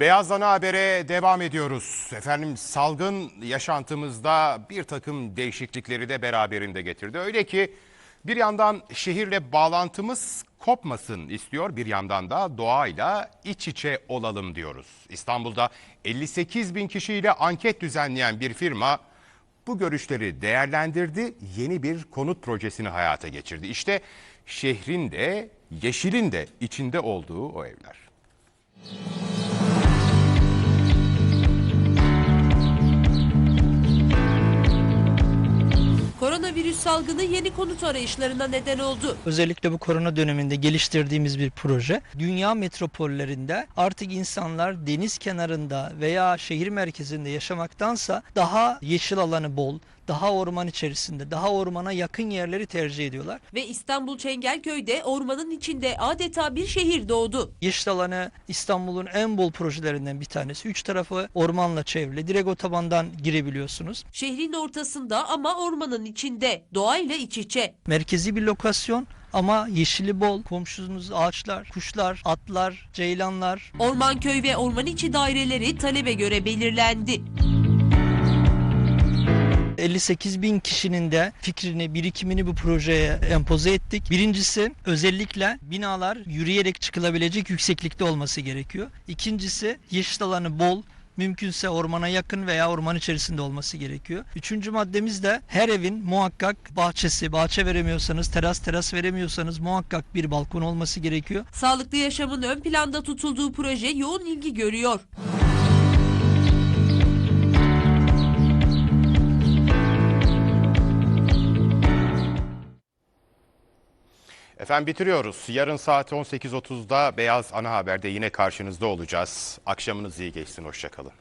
Beyaz Ana Haber'e devam ediyoruz. Efendim salgın yaşantımızda bir takım değişiklikleri de beraberinde getirdi. Öyle ki bir yandan şehirle bağlantımız kopmasın istiyor, bir yandan da doğayla iç içe olalım diyoruz. İstanbul'da 58 bin kişiyle anket düzenleyen bir firma bu görüşleri değerlendirdi, yeni bir konut projesini hayata geçirdi. İşte şehrin de yeşilin de içinde olduğu o evler. Koronavirüs salgını yeni konut arayışlarına neden oldu. Özellikle bu korona döneminde geliştirdiğimiz bir proje. Dünya metropollerinde artık insanlar deniz kenarında veya şehir merkezinde yaşamaktansa daha yeşil alanı bol, daha orman içerisinde, daha ormana yakın yerleri tercih ediyorlar. Ve İstanbul Çengelköy'de ormanın içinde adeta bir şehir doğdu. Yeşil alanı İstanbul'un en bol projelerinden bir tanesi. Üç tarafı ormanla çevrili. Direkt otobandan girebiliyorsunuz. Şehrin ortasında ama ormanın içinde, doğayla iç içe. Merkezi bir lokasyon ama yeşili bol. Komşunuz ağaçlar, kuşlar, atlar, ceylanlar, Ormanköy ve orman içi daireleri talebe göre belirlendi. 58 bin kişinin de fikrini, birikimini bu projeye empoze ettik. Birincisi özellikle binalar yürüyerek çıkılabilecek yükseklikte olması gerekiyor. İkincisi yeşil alanı bol, mümkünse ormana yakın veya orman içerisinde olması gerekiyor. Üçüncü maddemiz de her evin muhakkak bahçesi, bahçe veremiyorsanız, teras teras veremiyorsanız muhakkak bir balkon olması gerekiyor. Sağlıklı yaşamın ön planda tutulduğu proje yoğun ilgi görüyor. Efendim bitiriyoruz. Yarın saat 18.30'da Beyaz Ana Haber'de yine karşınızda olacağız. Akşamınız iyi geçsin. Hoşçakalın.